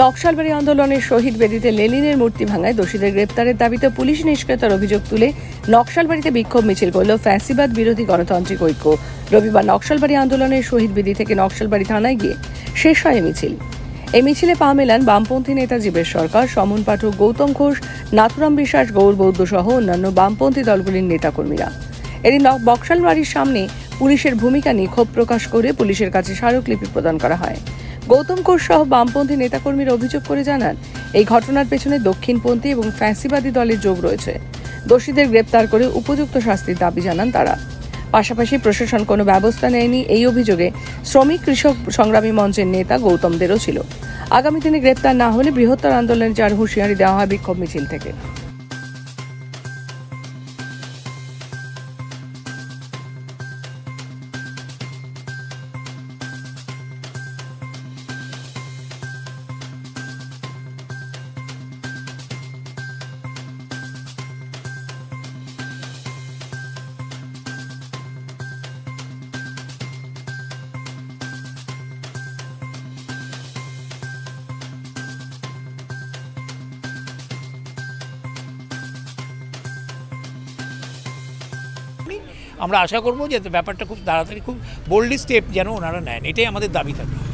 নকশালবাড়ি আন্দোলনের শহীদ বেদিতে লেনিনের মূর্তি ভাঙায় দোষীদের গ্রেপ্তারের দাবিতে পুলিশ নিষ্ক্রিয়তার অভিযোগ তুলে নকশালবাড়িতে বিক্ষোভ মিছিল করল ফ্যাসিবাদ বিরোধী গণতান্ত্রিক ঐক্য। রবিবার নকশালবাড়ি আন্দোলনের শহীদ বেদি থেকে নকশালবাড়ি থানায় গিয়ে শেষ হয় মিছিল। এই মিছিলে পা মেলান বামপন্থী নেতা জীবেশ সরকার, সমন পাঠক গৌতম ঘোষ, নাথুরাম বিশ্বাস, গৌর বৌদ্ধ সহ অন্যান্য বামপন্থী দলগুলির নেতাকর্মীরা। এদিন বক্সালবাড়ির সামনে পুলিশের ভূমিকা নিয়ে ক্ষোভ প্রকাশ করে পুলিশের কাছে স্মারকলিপি প্রদান করা হয়। গৌতম ঘোষ সহ বামপন্থী নেতাকর্মীরা অভিযোগ করে জানান, এই ঘটনার পেছনে দক্ষিণপন্থী এবং ফ্যাসিবাদী দলের যোগ রয়েছে। দোষীদের গ্রেপ্তার করে উপযুক্ত শাস্তির দাবি জানান তারা। পাশাপাশি প্রশাসন কোনো ব্যবস্থা নেয়নি এই অভিযোগে শ্রমিক কৃষক সংগ্রামী মঞ্চের নেতা গৌতমদেরও ছিল। আগামী দিনে গ্রেপ্তার না হলে বৃহত্তর আন্দোলনের যার হুঁশিয়ারি দেওয়া হয় বিক্ষোভ মিছিল থেকে। আমরা আশা করব যে ব্যাপারটা খুব তাড়াতাড়ি, খুব বোল্ডলি স্টেপ যেন ওনারা নেন। এটাই আমাদের দাবি থাকে